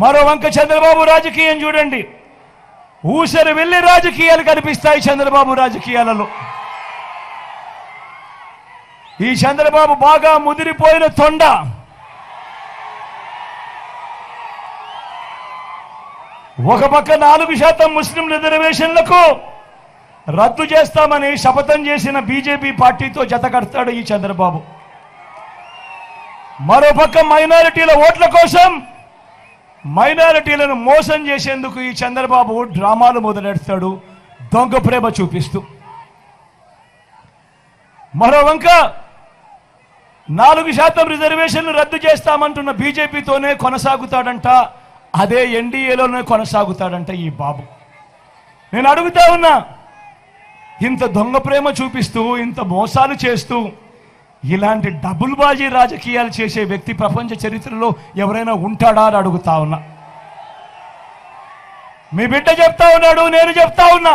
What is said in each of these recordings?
మరో వంక చంద్రబాబు రాజకీయం చూడండి. ఊసరి వెళ్ళి రాజకీయాలు కనిపిస్తాయి చంద్రబాబు రాజకీయాలలో. ఈ చంద్రబాబు బాగా ముదిరిపోయిన తొండ. ఒక పక్క నాలుగు శాతం ముస్లిం రిజర్వేషన్లకు రద్దు చేస్తామని శపథం చేసిన బీజేపీ పార్టీతో జత కడతాడు ఈ చంద్రబాబు. మరోపక్క మైనారిటీల ఓట్ల కోసం మైనారిటీలను మోసం చేసేందుకు ఈ చంద్రబాబు డ్రామాలు మొదలెడతాడు. దొంగ ప్రేమ చూపిస్తూ. మరో వంక నాలుగు శాతం రిజర్వేషన్లు రద్దు చేస్తామంటున్న బీజేపీతోనే కొనసాగుతాడంట. అదే ఎన్డీఏలోనే కొనసాగుతాడంట ఈ బాబు. నేను అడుగుతా ఉన్నా ఇంత దొంగ ప్రేమ చూపిస్తూ ఇంత మోసాలు చేస్తూ ఇలాంటి డబుల్ బాజీ రాజకీయాలు చేసే వ్యక్తి ప్రపంచ చరిత్రలో ఎవరైనా ఉంటాడా అని అడుగుతా ఉన్నా. మీ బిడ్డ చెప్తా ఉన్నాడు నేను చెప్తా ఉన్నా.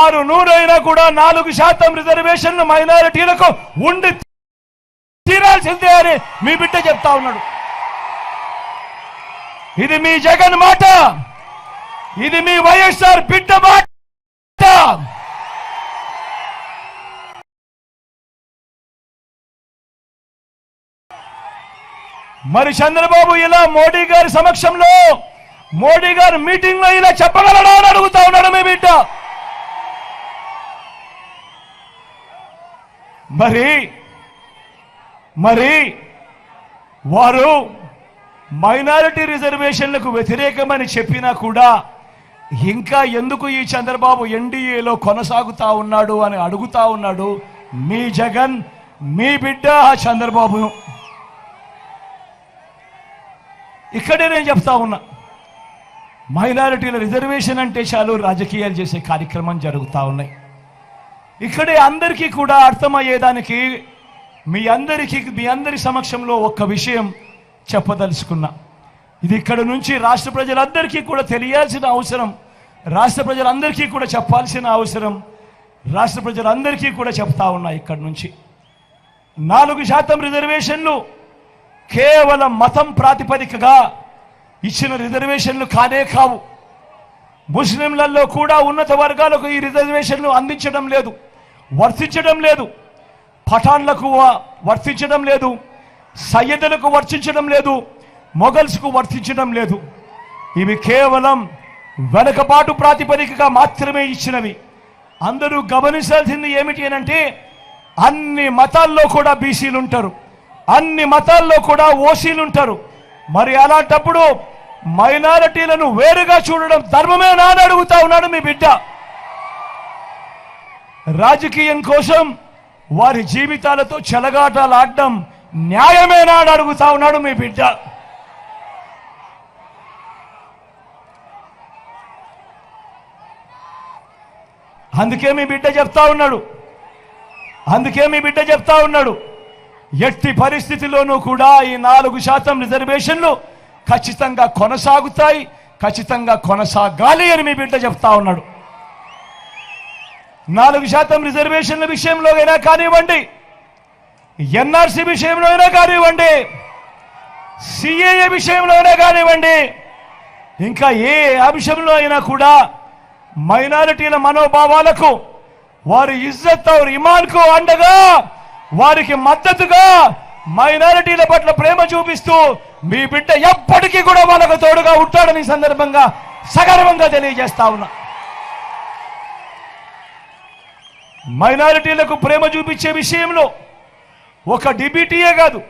ఆరు నూరైనా కూడా నాలుగు శాతం రిజర్వేషన్లు మైనారిటీలకు ఉండి తీరాల్సిందే అని మీ బిడ్డ చెప్తా ఉన్నాడు. ఇది మీ జగన్ మాట. ఇది మీ వైఎస్ఆర్ బిడ్డ మాట. మరి చంద్రబాబు ఇలా మోడీ గారి సమక్షంలో మోడీ గారు మీటింగ్లో ఇలా చెప్పగలడా అని అడుగుతా ఉన్నాడు మీ బిడ్డ. మరి మరి వారు మైనారిటీ రిజర్వేషన్లకు వ్యతిరేకమని చెప్పినా కూడా ఇంకా ఎందుకు ఈ చంద్రబాబు ఎన్డీఏలో కొనసాగుతా ఉన్నాడు అని అడుగుతా ఉన్నాడు మీ జగన్ మీ బిడ్డ ఆ చంద్రబాబును. ఇక్కడే నేను చెప్తా ఉన్నా. మైనారిటీల రిజర్వేషన్ అంటే చాలు రాజకీయాలు చేసే కార్యక్రమం జరుగుతూ ఉన్నాయి. ఇక్కడే అందరికీ కూడా అర్థమయ్యేదానికి మీ అందరికీ మీ అందరి సమక్షంలో ఒక్క విషయం చెప్పదలుచుకున్నా. ఇది ఇక్కడ నుంచి రాష్ట్ర ప్రజలందరికీ కూడా తెలియాల్సిన అవసరం. రాష్ట్ర ప్రజలందరికీ కూడా చెప్పాల్సిన అవసరం. రాష్ట్ర ప్రజలందరికీ కూడా చెప్తా ఉన్నా ఇక్కడ నుంచి. నాలుగు శాతం రిజర్వేషన్లు కేవలం మతం ప్రాతిపదికగా ఇచ్చిన రిజర్వేషన్లు కానే కావు. ముస్లింలలో కూడా ఉన్నత వర్గాలకు ఈ రిజర్వేషన్లు అందించడం లేదు వర్తించడం లేదు. పఠాన్లకు వర్తించడం లేదు సయ్యదులకు వర్తించడం లేదు మొఘల్స్కు వర్తించడం లేదు. ఇవి కేవలం వెనకపాటు ప్రాతిపదికగా మాత్రమే ఇచ్చినవి. అందరూ గమనించాల్సింది ఏమిటి అని అంటే అన్ని మతాల్లో కూడా బీసీలు ఉంటారు అన్ని మతాల్లో కూడా ఓసీలు ఉంటారు. మరి అలాంటప్పుడు మైనారిటీలను వేరుగా చూడడం ధర్మమేనా అని అడుగుతా ఉన్నాడు మీ బిడ్డ. రాజకీయం కోసం వారి జీవితాలతో చెలగాటాలు ఆడడం న్యాయమేనా అని అడుగుతా ఉన్నాడు మీ బిడ్డ. అందుకే మీ బిడ్డ చెప్తా ఉన్నాడు. అందుకే మీ బిడ్డ చెప్తా ఉన్నాడు. ఎట్టి పరిస్థితిలోనూ కూడా ఈ నాలుగు శాతం రిజర్వేషన్లు ఖచ్చితంగా కొనసాగుతాయి ఖచ్చితంగా కొనసాగాలి అని మీ బిడ్డ చెప్తా ఉన్నాడు. నాలుగు శాతం రిజర్వేషన్ల విషయంలో అయినా కానివ్వండి ఎన్ఆర్సీ విషయంలో అయినా కానివ్వండి సిఏఏ విషయంలో అయినా కానివ్వండి ఇంకా ఏ అంశంలో అయినా కూడా మైనారిటీల మనోభావాలకు వారి ఇజ్జత్ और ఇమాన్కు అండగా వారికి మద్దతుగా మైనారిటీల పట్ల ప్రేమ చూపిస్తూ మీ బిడ్డ ఎప్పటికీ కూడా వాళ్ళకు తోడుగా ఉంటాడని సందర్భంగా సగర్వంగా తెలియజేస్తా ఉన్నా. మైనారిటీలకు ప్రేమ చూపించే విషయంలో ఒక డిబిటీయే కాదు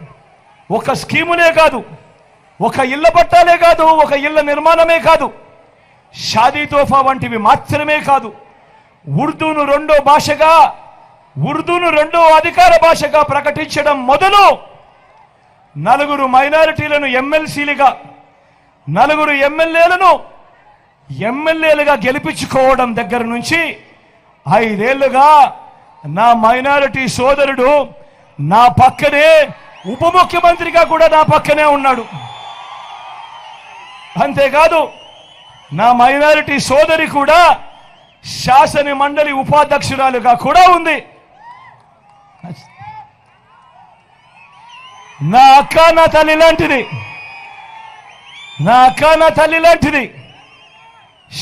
ఒక స్కీమునే కాదు ఒక ఇళ్ళ పట్టాలే కాదు ఒక ఇళ్ళ నిర్మాణమే కాదు షాదీ తోఫా వంటివి మాత్రమే కాదు ఉర్దూను రెండో భాషగా ఉర్దూను రెండో అధికార భాషగా ప్రకటించడం మొదలు నలుగురు మైనారిటీలను ఎమ్మెల్సీలుగా నలుగురు ఎమ్మెల్యేలను ఎమ్మెల్యేలుగా గెలిపించుకోవడం దగ్గర నుంచి ఐదేళ్ళుగా నా మైనారిటీ సోదరుడు నా పక్కనే ఉప ముఖ్యమంత్రిగా కూడా నా పక్కనే ఉన్నాడు. అంతేకాదు నా మైనారిటీ సోదరి కూడా శాసన మండలి ఉపాధ్యక్షురాలుగా కూడా ఉంది. నా అక్క నా తల్లి లాంటిది. నా అక్క నా తల్లి లాంటిది.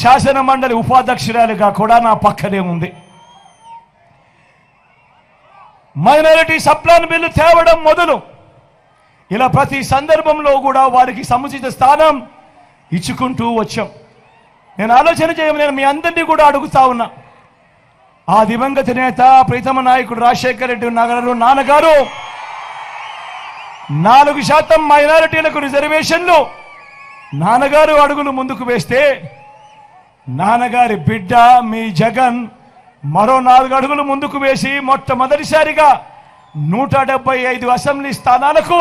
శాసన మండలి ఉపాధ్యక్షురాలుగా కూడా నా పక్కనే ఉంది. మైనారిటీ సప్లాన్ బిల్లు తేవడం మొదలు. ఇలా ప్రతి సందర్భంలో కూడా వారికి సముచిత స్థానం ఇచ్చుకుంటూ వచ్చాం. నేను ఆలోచన చేయమని నేను మీ అందరినీ కూడా అడుగుతా ఉన్నా. ఆ దివంగత నేత ప్రీతమ నాయకుడు రాజశేఖర రెడ్డి నగరంలో నాన్నగారు నాలుగు శాతం మైనారిటీలకు రిజర్వేషన్లు. నాన్నగారు అడుగులు ముందుకు వేస్తే నాన్నగారి బిడ్డ మీ జగన్ మరో నాలుగు అడుగులు ముందుకు వేసి మొట్టమొదటిసారిగా నూట డెబ్బై ఐదు అసెంబ్లీ స్థానాలకు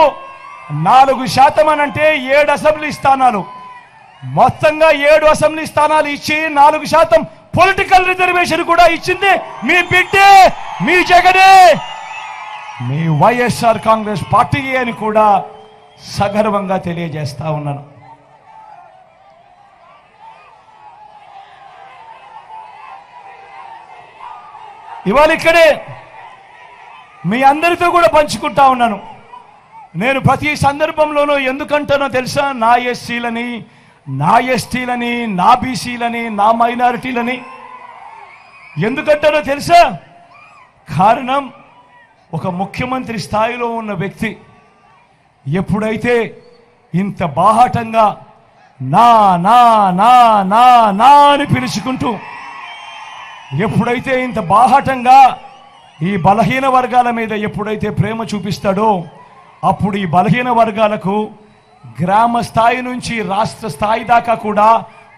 నాలుగు శాతం అనంటే ఏడు అసెంబ్లీ స్థానాలు. మొత్తంగా ఏడు అసెంబ్లీ స్థానాలు ఇచ్చి నాలుగు శాతం పొలిటికల్ రిజర్వేషన్ కూడా ఇచ్చింది. మీ బిడ్డే మీ జగనే మీ వైఎస్ఆర్ కాంగ్రెస్ పార్టీ అని కూడా సగర్వంగా తెలియజేస్తా ఉన్నాను. ఇవాళ ఇక్కడే మీ అందరితో కూడా పంచుకుంటా ఉన్నాను. నేను ప్రతి సందర్భంలోనూ ఎందుకంటానో తెలుసా? నా ఎస్సీలని నా ఎస్టీలని నా బీసీలని నా మైనారిటీలని. ఎందుకంటారో తెలుసా? కారణం ఒక ముఖ్యమంత్రి స్థాయిలో ఉన్న వ్యక్తి. ఎప్పుడైతే ఇంత బాహాటంగా నా నా నా నా నా అని పిలుచుకుంటూ ఎప్పుడైతే ఇంత బాహాటంగా ఈ బలహీన వర్గాల మీద ఎప్పుడైతే ప్రేమ చూపిస్తాడో అప్పుడు ఈ బలహీన వర్గాలకు గ్రామ స్థాయి నుంచి రాష్ట్ర స్థాయి దాకా కూడా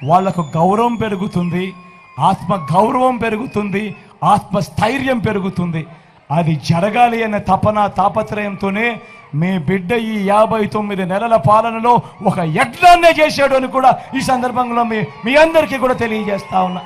వాళ్ళకు గౌరవం పెరుగుతుంది ఆత్మ గౌరవం పెరుగుతుంది ఆత్మ స్థైర్యం పెరుగుతుంది. అది జరగాలి అనే తపన తాపత్రయంతోనే మీ బిడ్డ ఈ యాభై తొమ్మిది నెలల పాలనలో ఒక యజ్ఞాన్నే చేశాడు అని కూడా ఈ సందర్భంలో మీ మీ అందరికీ కూడా తెలియజేస్తా ఉన్నా.